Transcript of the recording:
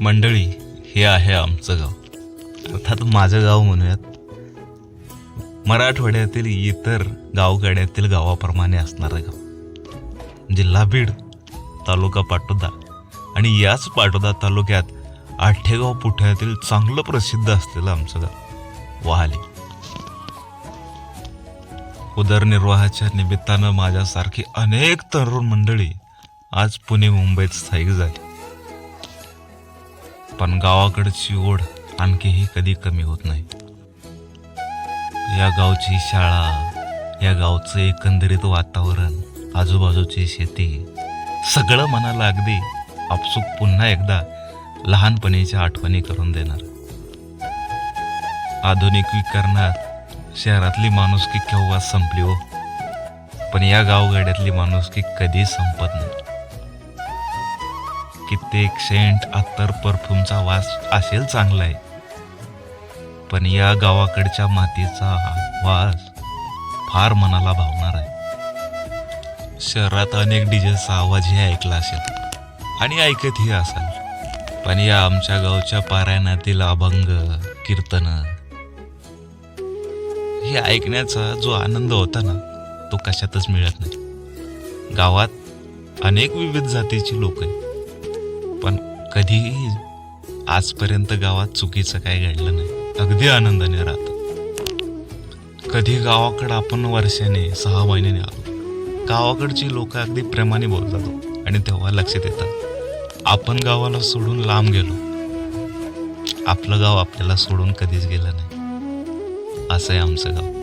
मंडळी हे आहे आमचं गाव. अर्थात माझं गाव म्हणूयात. मराठवाड्यातील इतर गावगाड्यातील गावाप्रमाणे असणारं गाव. जिल्हा बीड तालुका पाटोदा आणि याच पाटोदा तालुक्यात आठेगाव पुठ्यातील चांगलं प्रसिद्ध असलेलं आमचं गाव वहाली. उदरनिर्वाहाच्या निमित्तानं माझ्यासारखी अनेक तरुण मंडळी आज पुणे मुंबईत स्थायिक झाली. पण गावाकडची ओढ आणखीही कधी कमी होत नाही. या गावची शाळा या गावचं एकंदरीत वातावरण आजूबाजूची शेती सगळं मनाला अगदी आपसूक पुन्हा एकदा लहानपणीच्या आठवणी करून देणार. आधुनिकीकरणात शहरातली माणुसकी केव्हा संपली हो? पण या गावगाड्यातली माणुसकी कधी संपत नाही. कित्येक सेंट अत्तर परफ्यूमचा वास असेल चांगला आहे पण या गावाकडच्या मातीचा वास फार मनाला भावणार आहे. शहरात अनेक डीजेचा आवाजही ऐकला असेल आणि ऐकतही असाल. पण या आमच्या गावच्या पारायणातील अभंग कीर्तन हे ऐकण्याचा जो आनंद होता ना तो कशातच मिळत नाही. गावात अनेक विविध जातीची लोक आहेत. कधीही आजपर्यंत गावात चुकीचं काय घडलं नाही. अगदी आनंदाने राहतं. कधी गावाकडं आपण वर्षाने सहा महिन्याने आलो. गावाकडची लोक अगदी प्रेमाने बोलतात हो, आणि तेव्हा लक्षात येतात आपण गावाला सोडून लांब गेलो. आपलं गाव आपल्याला सोडून कधीच गेलं नाही. असं आहे आमचं गाव.